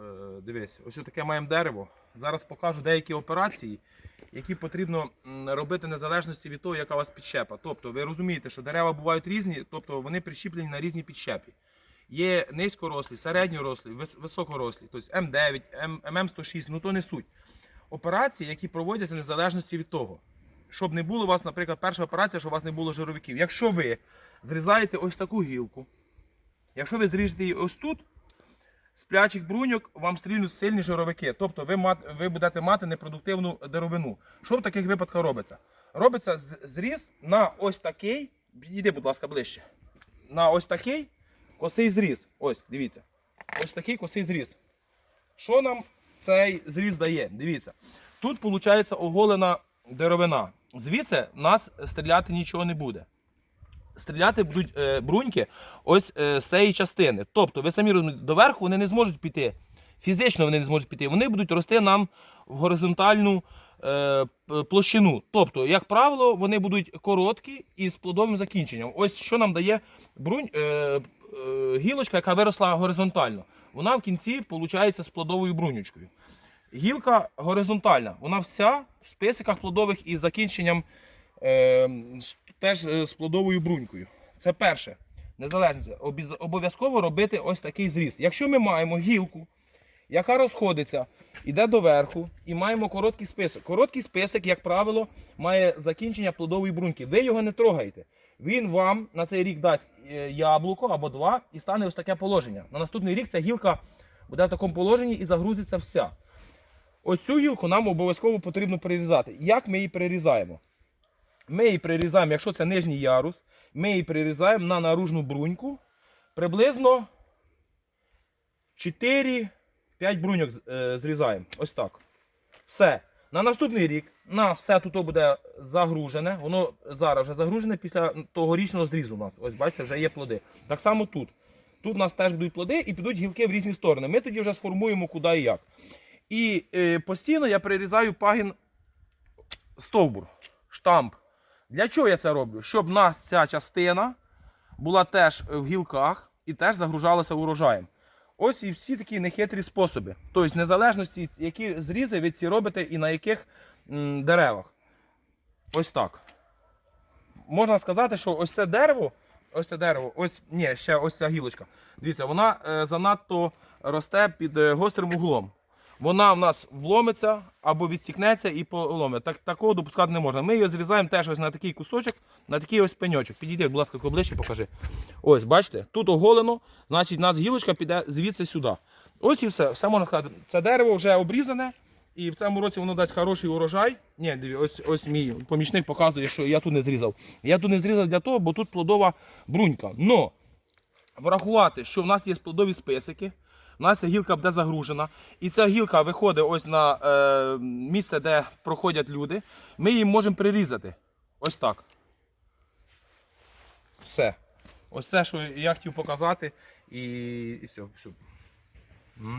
Е, дивись, ось таке маємо дерево. Зараз покажу деякі операції, які потрібно робити незалежності від того, яка у вас підщепа. Тобто, ви розумієте, що дерева бувають різні, тобто вони прищіплені на різні підщепі. Є низькорослі, середньорослі, високорослі, тобто М9, ММ106, ну то не суть. Операції, які проводяться незалежності від того. Щоб не було у вас, наприклад, перша операція, щоб у вас не було жировиків. Якщо ви зрізаєте ось таку гілку, якщо ви зріжете її ось тут, з плячих бруньок вам стрільнуть сильні жировики. Тобто ви, мат, ви будете мати непродуктивну деревину. Що в таких випадках робиться? Робиться зріз на ось такий. Підійди, будь ласка, ближче. На ось такий косий зріз. Ось, дивіться. Ось такий косий зріз. Що нам цей зріз дає? Дивіться. Тут виходить оголена деревина. Звідси нас стріляти нічого не буде. Стріляти будуть е, бруньки ось е, з цієї частини. Тобто, ви самі розумієте, доверху вони не зможуть піти. Фізично вони не зможуть піти. Вони будуть рости нам в горизонтальну е, площину. Тобто, як правило, вони будуть короткі і з плодовим закінченням. Ось що нам дає брунь, е, е, гілочка, яка виросла горизонтально. Вона в кінці виходить з плодовою брунючкою. Гілка горизонтальна, вона вся в списиках плодових із закінченням е, теж е, з плодовою брунькою. Це перше. Незалежність. Обов'язково робити ось такий зріз. Якщо ми маємо гілку, яка розходиться, іде доверху, і маємо короткий список. Короткий список, як правило, має закінчення плодової бруньки. Ви його не трогаєте. Він вам на цей рік дасть е, яблуко або два і стане ось таке положення. На наступний рік ця гілка буде в такому положенні і загрузиться вся. Ось цю гілку нам обов'язково потрібно перерізати. Як ми її перерізаємо? Ми її перерізаємо, якщо це нижній ярус, ми її перерізаємо на наружну бруньку. Приблизно 4-5 бруньок е, зрізаємо. Ось так. Все. На наступний рік на все тут буде загружене. Воно зараз вже загружене після тогорічного зрізу. у нас. Ось бачите, вже є плоди. Так само тут. Тут у нас теж будуть плоди і підуть гілки в різні сторони. Ми тоді вже сформуємо куди і як. І е, постійно я перерізаю пагін стовбур, штамп. Для чого я це роблю? Щоб в нас ця частина була теж в гілках і теж загружалася урожаєм. Ось і всі такі нехитрі способи. Тобто, незалежності, які зрізи ви ці робите і на яких м, деревах. Ось так. Можна сказати, що ось це дерево, ось це дерево, ось ні, ще ось ця гілочка. Дивіться, вона е, занадто росте під е, гострим углом. Вона в нас вломиться або відсікнеться і поломить. Так, такого допускати не можна. Ми її зрізаємо теж ось на такий кусочок, на такий ось пеньочок. Підійди, будь ласка, ближче покажи. Ось, бачите, тут оголено, значить, у нас гілочка піде звідси сюди. Ось і все. Все можна сказати. Це дерево вже обрізане, і в цьому році воно дасть хороший урожай. Ні, диві, ось, ось мій помічник показує, що я тут не зрізав. Я тут не зрізав для того, бо тут плодова брунька. Но врахувати, що в нас є плодові списики. У нас гілка буде загружена, і ця гілка виходить ось на е, місце, де проходять люди. Ми її можемо прирізати. Ось так. Все. Ось це, що я хотів показати. І, і все, все.